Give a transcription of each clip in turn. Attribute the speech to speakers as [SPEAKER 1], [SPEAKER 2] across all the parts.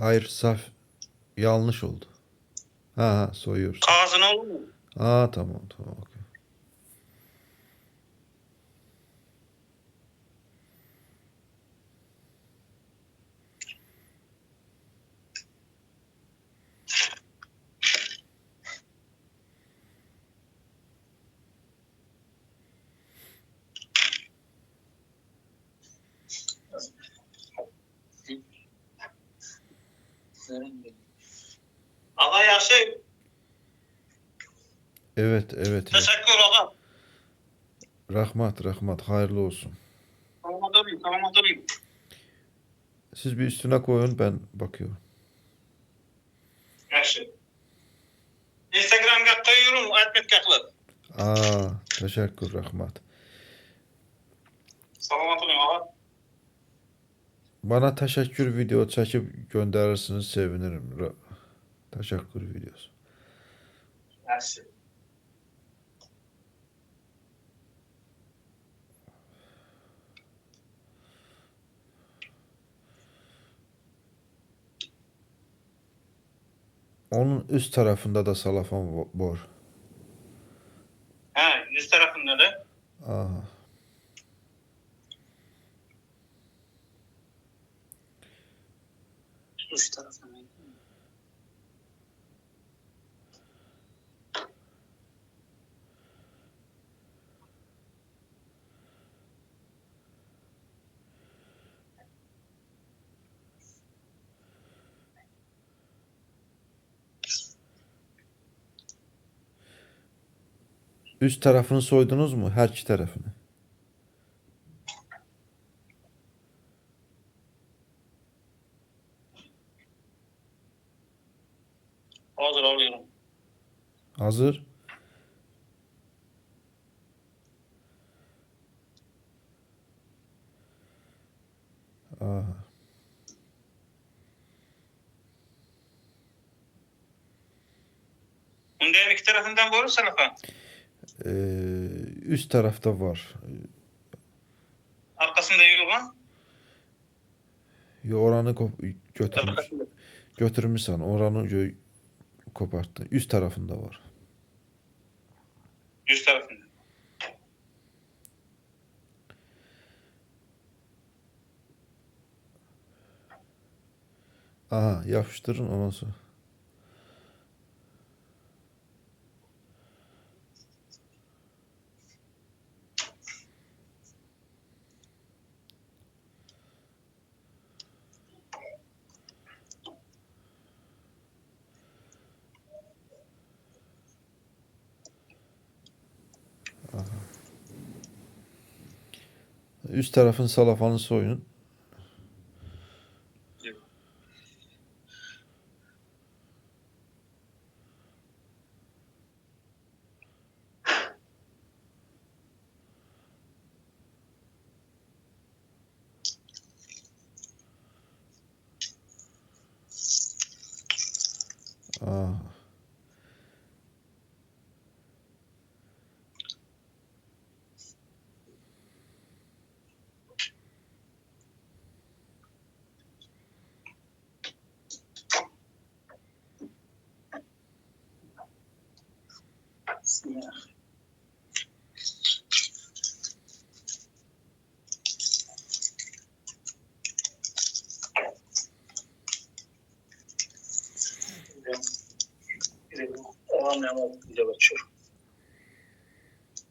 [SPEAKER 1] Hayır saf yanlış oldu. Ha ha soyuyoruz.
[SPEAKER 2] Kağızını olur mu?
[SPEAKER 1] Aa tamam tamam.
[SPEAKER 2] Ağa yaxşı.
[SPEAKER 1] Evet evet.
[SPEAKER 2] Teşekkür ağa.
[SPEAKER 1] Rahmat rahmat hayırlı olsun.
[SPEAKER 2] Tamam tabii, tamam tabii.
[SPEAKER 1] Siz bir üstüne koyun ben bakıyorum.
[SPEAKER 2] Yaxşı. Instagramga koyuyorum, aytmakka qilib.
[SPEAKER 1] Aa teşekkür rahmat.
[SPEAKER 2] Salomat bo'ling ağa.
[SPEAKER 1] Bana teşekkür video çekip gönderirsiniz sevinirim. Ra- Teşekkür videosu.
[SPEAKER 2] Yaxşı.
[SPEAKER 1] Onun üst tarafında da salafan var.
[SPEAKER 2] Ha, yüz tarafında da.
[SPEAKER 1] Aha.
[SPEAKER 2] Üç tarafında.
[SPEAKER 1] Üst tarafını soydunuz mu? Her iki tarafını.
[SPEAKER 2] Hazır alıyorum.
[SPEAKER 1] Hazır. Aha.
[SPEAKER 2] Bunda hem iki tarafından koyuyor salafa.
[SPEAKER 1] Ee, üst tarafta var.
[SPEAKER 2] Arkasında yok ha.
[SPEAKER 1] Ya oranı götürmüş. Götürmüşsən, oranı gö- kopartdın. Üst tarafında var.
[SPEAKER 2] Yüz tarafında.
[SPEAKER 1] Aha, yapıştırın ondan sonra. Üst tarafın salafanı soyun. Aha.
[SPEAKER 2] Bismillah.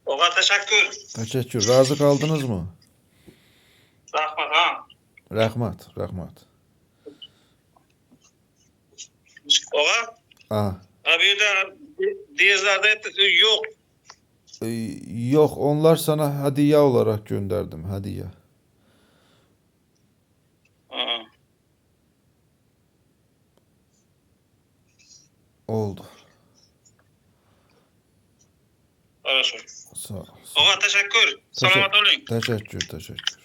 [SPEAKER 2] Oğa teşekkür.
[SPEAKER 1] Teşekkür. Razı kaldınız mı?
[SPEAKER 2] Rahmat ha.
[SPEAKER 1] Rahmat, rahmat.
[SPEAKER 2] Oğa.
[SPEAKER 1] Aha.
[SPEAKER 2] Abi de diyezlerde yok.
[SPEAKER 1] Ee, yok, onlar sana hediye olarak gönderdim, hediye.
[SPEAKER 2] Ha.
[SPEAKER 1] Oldu.
[SPEAKER 2] Хорошо.
[SPEAKER 1] Sağ ol.
[SPEAKER 2] Oğa teşekkür. Selamat olun.
[SPEAKER 1] Teşekkür, teşekkür.